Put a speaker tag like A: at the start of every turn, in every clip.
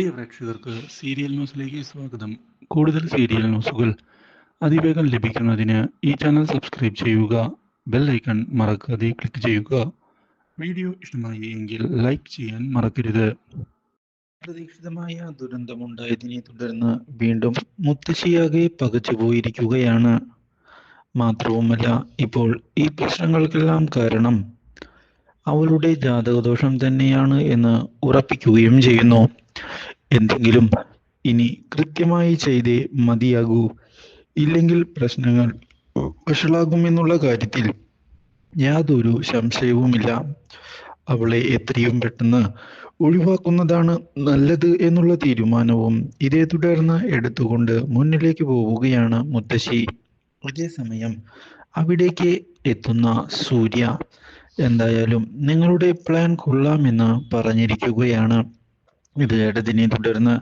A: പ്രിയ പ്രേക്ഷകർക്ക് സീരിയൽ ന്യൂസിലേക്ക് സ്വാഗതം. കൂടുതൽ സീരിയൽ ന്യൂസുകൾ അതിവേഗം ലഭിക്കുന്നതിന് ഈ ചാനൽ സബ്സ്ക്രൈബ് ചെയ്യുക ബെൽ ഐക്കൺ മറക്കാതെ ക്ലിക്ക് ചെയ്യുക. വീഡിയോ ഇഷ്ടമായി എങ്കിൽ ലൈക്ക് ചെയ്യാൻ മറക്കരുത്. പ്രതീക്ഷിതമായ ദുരന്തമുണ്ടായതിനെ തുടർന്ന് വീണ്ടും മുത്തശ്ശിയാകെ പകച്ചുപോയിരിക്കുകയാണ് മാത്രവുമല്ല ഇപ്പോൾ ഈ പ്രശ്നങ്ങൾക്കെല്ലാം കാരണം അവളുടെ ജാതകദോഷം തന്നെയാണ് എന്ന് ഉറപ്പിക്കുകയും ചെയ്യുന്നു. എന്തെങ്കിലും ഇനി കൃത്യമായി ചെയ്തേ മതിയാകൂ. ഇല്ലെങ്കിൽ പ്രശ്നങ്ങൾ വഷളാകുമെന്നുള്ള കാര്യത്തിൽ യാതൊരു സംശയവുമില്ല. അവളെ എത്രയും പെട്ടെന്ന് ഒഴിവാക്കുന്നതാണ് നല്ലത് എന്നുള്ള തീരുമാനവും ഇതേ തുടർന്ന് എടുത്തുകൊണ്ട് മുന്നിലേക്ക് പോവുകയാണ് മുത്തശ്ശി. അതേസമയം അവിടേക്ക് എത്തുന്ന സൂര്യ എന്തായാലും നിങ്ങളുടെ പ്ലാൻ കൊള്ളാമെന്ന് പറഞ്ഞിരിക്കുകയാണ്. ഇത് കേട്ടതിനെ തുടർന്ന്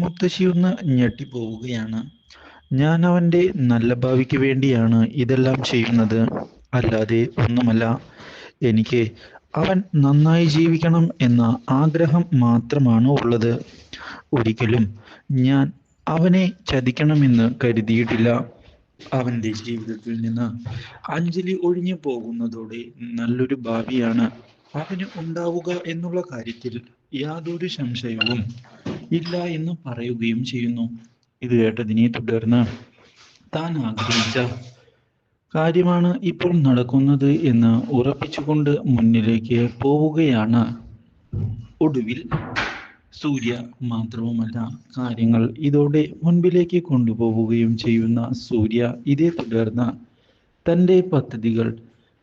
A: മുത്തശ്ശി ഒന്ന് ഞെട്ടിപ്പോവുകയാണ്. ഞാൻ അവന്റെ നല്ല ഭാവിക്ക് വേണ്ടിയാണ് ഇതെല്ലാം ചെയ്യുന്നത്. അല്ലാതെ ഒന്നുമല്ല. എനിക്ക് അവൻ നന്നായി ജീവിക്കണം എന്ന ആഗ്രഹം മാത്രമാണ് ഉള്ളത്. ഒരിക്കലും ഞാൻ അവനെ ചതിക്കണമെന്ന് കരുതിയിട്ടില്ല. അവന്റെ ജീവിതത്തിൽ നിന്ന് അഞ്ജലി ഒഴിഞ്ഞു പോകുന്നതോടെ നല്ലൊരു ഭാവിയാണ് അവന് ഉണ്ടാവുക എന്നുള്ള കാര്യത്തിൽ യാതൊരു സംശയവും ഇല്ല എന്ന് പറയുകയും ചെയ്യുന്നു. ഇത് കേട്ടതിനെ തുടർന്ന് താൻ ആഗ്രഹിച്ച കാര്യമാണ് ഇപ്പോൾ നടക്കുന്നത് എന്ന് ഉറപ്പിച്ചുകൊണ്ട് മുന്നിലേക്ക് പോവുകയാണ്. ഒടുവിൽ സൂര്യ മാത്രവുമല്ല കാര്യങ്ങൾ ഇതോടെ മുൻപിലേക്ക് കൊണ്ടുപോവുകയും ചെയ്യുന്ന സൂര്യ ഇതേ തുടർന്ന് തന്റെ പദ്ധതികൾ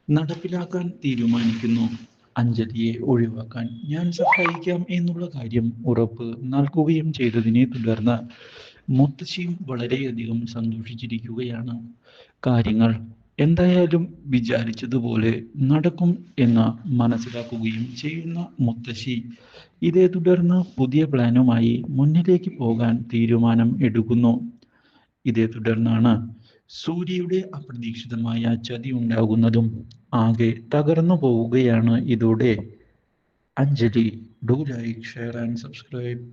A: നടപ്പിലാക്കാൻ തീരുമാനിക്കുന്നു. അഞ്ജലിയെ ഒഴിവാക്കാൻ ഞാൻ സഹായിക്കാം എന്നുള്ള കാര്യം ഉറപ്പ് നൽകുകയും ചെയ്തതിനെ തുടർന്ന് മുത്തശ്ശിയും വളരെയധികം സന്തോഷിച്ചിരിക്കുകയാണ്. കാര്യങ്ങൾ എന്തായാലും വിചാരിച്ചതുപോലെ നടക്കും എന്ന് മനസ്സിലാക്കുകയും ചെയ്യുന്ന മുത്തശ്ശി. ഇതേ തുടർന്ന് പുതിയ പ്ലാനുമായി മുന്നിലേക്ക് പോകാൻ തീരുമാനം എടുക്കുന്നു. ഇതേ തുടർന്നാണ് സൂര്യയുടെ അപ്രതീക്ഷിതമായ ചതി ഉണ്ടാകുന്നതും ആകെ തകർന്നു പോവുകയാണ്. ഇതോടെ Anjali. Do like share and subscribe